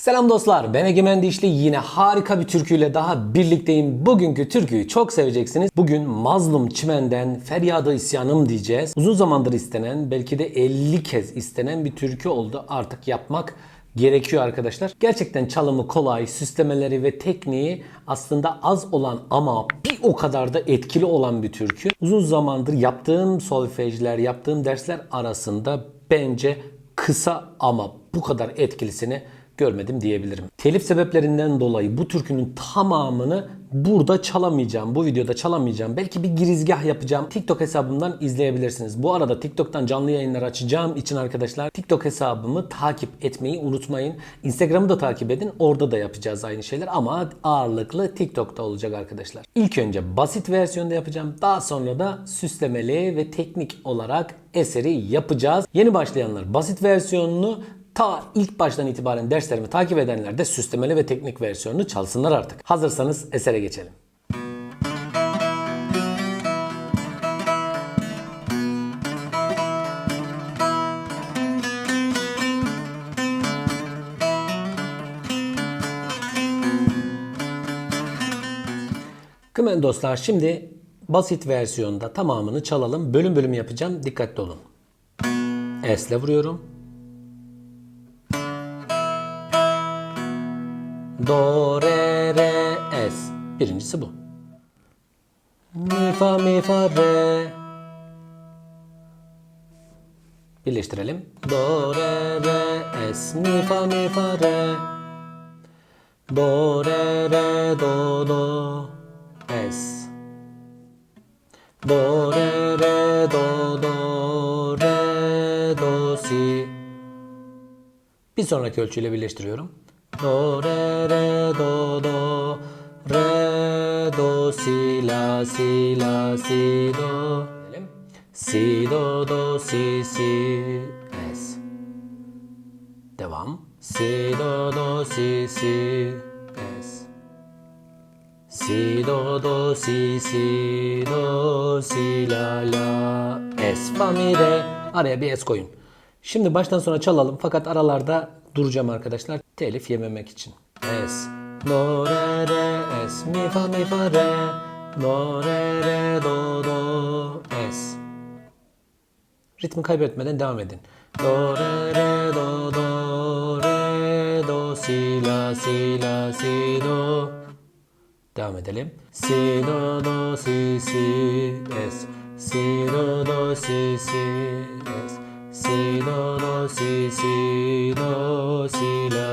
Selam dostlar ben Egemen Dişli yine harika bir türküyle daha birlikteyim. Bugünkü türküyü çok seveceksiniz. Bugün Mazlum Çimen'den Feryadı İsyanım diyeceğiz. Uzun zamandır istenen belki de 50 kez istenen bir türkü oldu. Artık yapmak gerekiyor arkadaşlar. Gerçekten çalımı kolay, süslemeleri ve tekniği aslında az olan ama bir o kadar da etkili olan bir türkü. Uzun zamandır yaptığım solfejler, yaptığım dersler arasında bence kısa ama bu kadar etkilisini görmedim diyebilirim. Telif sebeplerinden dolayı bu türkünün tamamını burada çalamayacağım. Bu videoda çalamayacağım. Belki bir girizgah yapacağım. TikTok hesabımdan izleyebilirsiniz. Bu arada TikTok'tan canlı yayınlar açacağım için arkadaşlar TikTok hesabımı takip etmeyi unutmayın. Instagram'ı da takip edin. Orada da yapacağız aynı şeyler ama ağırlıklı TikTok'ta olacak arkadaşlar. İlk önce basit versiyonda yapacağım. Daha sonra da süslemeli ve teknik olarak eseri yapacağız. Yeni başlayanlar basit versiyonunu Ta ilk baştan itibaren derslerimi takip edenler de süslemeli ve teknik versiyonunu çalsınlar artık. Hazırsanız esere geçelim. Kımen dostlar şimdi basit versiyonda tamamını çalalım. Bölüm bölüm yapacağım. Dikkatli olun. S'le vuruyorum. Do, re, re, es. Birincisi bu. Mi, fa, mi, fa, re. Birleştirelim. Do, re, re, es. Mi, fa, mi, fa, re. Do, re, re, do, do, es. Do, re, re, do, do, re, do, si. Bir sonraki ölçüyle birleştiriyorum. Do, re, re, do, do, re, do, si, la, si, la, si, do. Si, do, do, si, si, es. Devam. Si, do, do, si, si, es. Si, do, do, si, si, do, si, la, la, es, fa, mi, re. Araya bir es koyun. Şimdi baştan sona çalalım fakat aralarda duracağım arkadaşlar. Telif yememek için. Es. Do, re, re, es. Mi, fa, mi, fa, re. Do, re, re, do, do, es. Ritmi kaybetmeden devam edin. Do, re, re, do, do, re, do, si, la, si, la, si, do. Devam edelim. Si, do, do, si, si, es. Si, do, do, si, si, es. Si, do, do, si, si, do, si, la,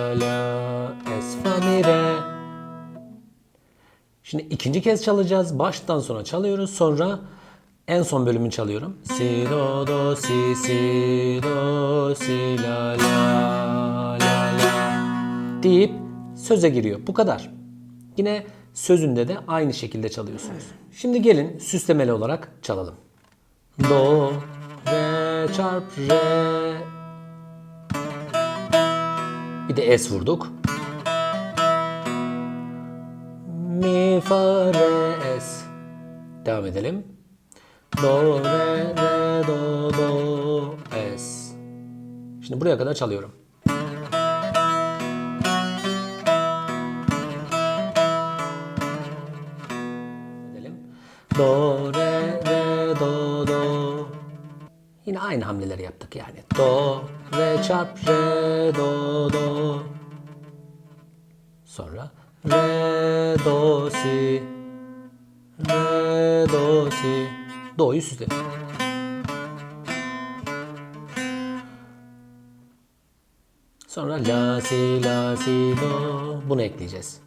Şimdi ikinci kez çalacağız. Baştan sona çalıyoruz. Sonra en son bölümünü çalıyorum. Si, do, do, si, si, do, si, la, la, la, la. Deyip söze giriyor. Bu kadar. Yine sözünde de aynı şekilde çalıyorsunuz. Şimdi gelin süslemeli olarak çalalım. Do, re, çarp, re. Bir de es vurduk. Fa, re, es. Devam edelim. Do, re, re, do, do, es. Şimdi buraya kadar çalıyorum. Edelim. Do, re, re, do, do. Yine aynı hamleleri yaptık yani. Do, re, çarp, re, do, do. Sonra re, do, si. Re, do, si. Do'yu süsledim. Sonra la, si, la, si, do. Bunu ekleyeceğiz.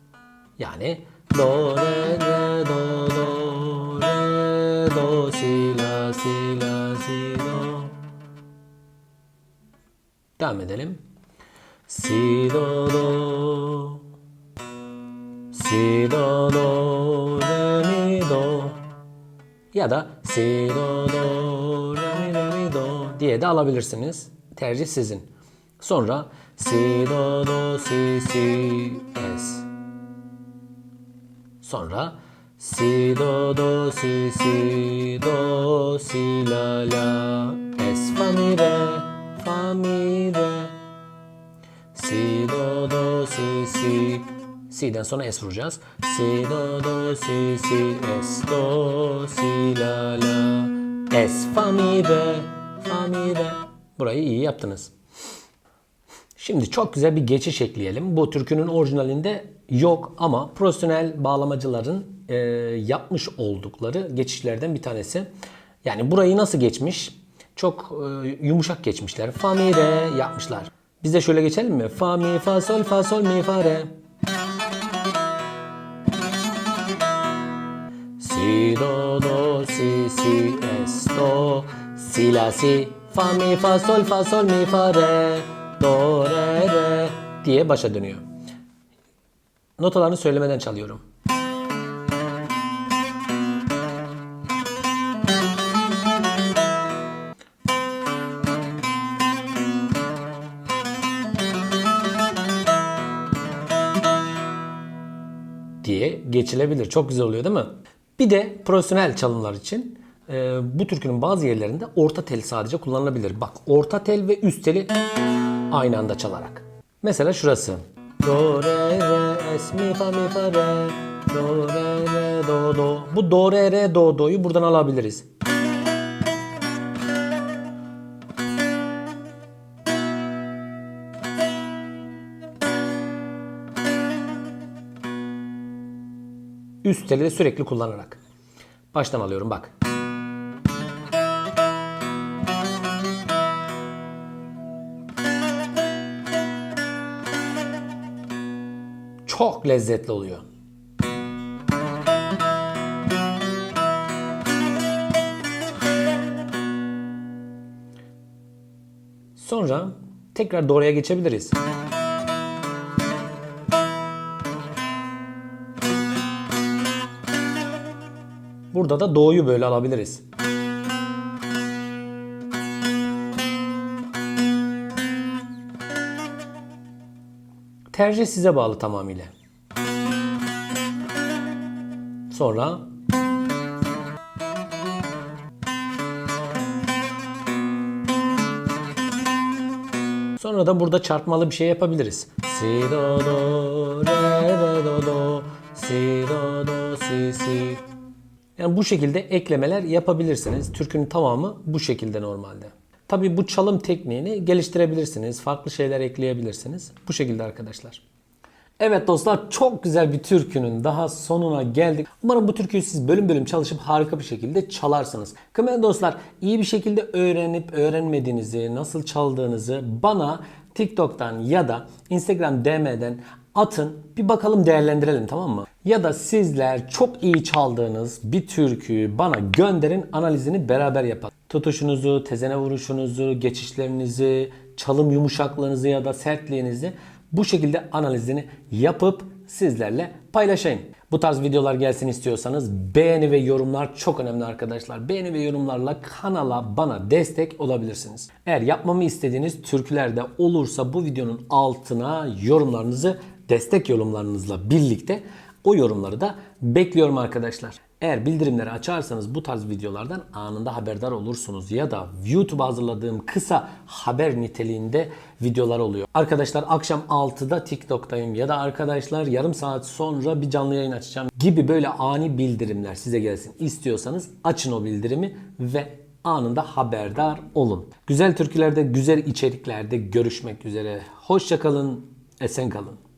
Yani do, re, re, do, do, re, do, si, la, si, la, si, do. Devam edelim. Si, do, do. Ya da si, do, do, re, mi, re, mi, do diye de alabilirsiniz. Tercih sizin. Sonra si, do, do, si, si, es. Sonra si, do, do, si, si, do, si, la, la, es, fa, mi, re, fa, mi, re. Si, do, do, si si si'den sonra s vuracağız. Si do do si si s do si la la s fa mi re fa mi re. Burayı iyi yaptınız. Şimdi çok güzel bir geçiş ekleyelim. Bu türkünün orijinalinde yok ama profesyonel bağlamacıların e, yapmış oldukları geçişlerden bir tanesi. Yani burayı nasıl geçmiş? Çok e, yumuşak geçmişler. Fa mi re yapmışlar. Biz de şöyle geçelim mi? Fa mi fa sol fa sol mi fa re. Si do do si si es do si la si fa mi fa sol fa sol mi fa re do re re diye başa dönüyor. Notalarını söylemeden çalıyorum. diye geçilebilir. Çok güzel oluyor değil mi? Bir de profesyonel çalımlar için e, bu türkünün bazı yerlerinde orta tel sadece kullanılabilir. Bak orta tel ve üst teli aynı anda çalarak. Mesela şurası. Do re re es mi fa mi fa re do re re do do. Bu do re re do do'yu buradan alabiliriz. Üst de sürekli kullanarak. Baştan alıyorum bak. Çok lezzetli oluyor. Sonra tekrar doğruya geçebiliriz. Burada da doğuyu böyle alabiliriz. Tercih size bağlı tamamıyla. Sonra Sonra da burada çarpmalı bir şey yapabiliriz. Si do do re re do do si do do si si. Yani bu şekilde eklemeler yapabilirsiniz. Türkünün tamamı bu şekilde normalde. Tabi bu çalım tekniğini geliştirebilirsiniz. Farklı şeyler ekleyebilirsiniz. Bu şekilde arkadaşlar. Evet dostlar çok güzel bir türkünün daha sonuna geldik. Umarım bu türküyü siz bölüm bölüm çalışıp harika bir şekilde çalarsınız. Kıymetli dostlar iyi bir şekilde öğrenip öğrenmediğinizi, nasıl çaldığınızı bana TikTok'tan ya da Instagram DM'den atın bir bakalım değerlendirelim tamam mı? Ya da sizler çok iyi çaldığınız bir türküyü bana gönderin analizini beraber yapalım. Tutuşunuzu, tezene vuruşunuzu, geçişlerinizi, çalım yumuşaklığınızı ya da sertliğinizi bu şekilde analizini yapıp sizlerle paylaşayım. Bu tarz videolar gelsin istiyorsanız beğeni ve yorumlar çok önemli arkadaşlar. Beğeni ve yorumlarla kanala bana destek olabilirsiniz. Eğer yapmamı istediğiniz türküler de olursa bu videonun altına yorumlarınızı destek yorumlarınızla birlikte o yorumları da bekliyorum arkadaşlar. Eğer bildirimleri açarsanız bu tarz videolardan anında haberdar olursunuz ya da YouTube hazırladığım kısa haber niteliğinde videolar oluyor. Arkadaşlar akşam 6'da TikTok'tayım ya da arkadaşlar yarım saat sonra bir canlı yayın açacağım gibi böyle ani bildirimler size gelsin istiyorsanız açın o bildirimi ve anında haberdar olun. Güzel türkülerde, güzel içeriklerde görüşmek üzere. Hoşçakalın, esen kalın.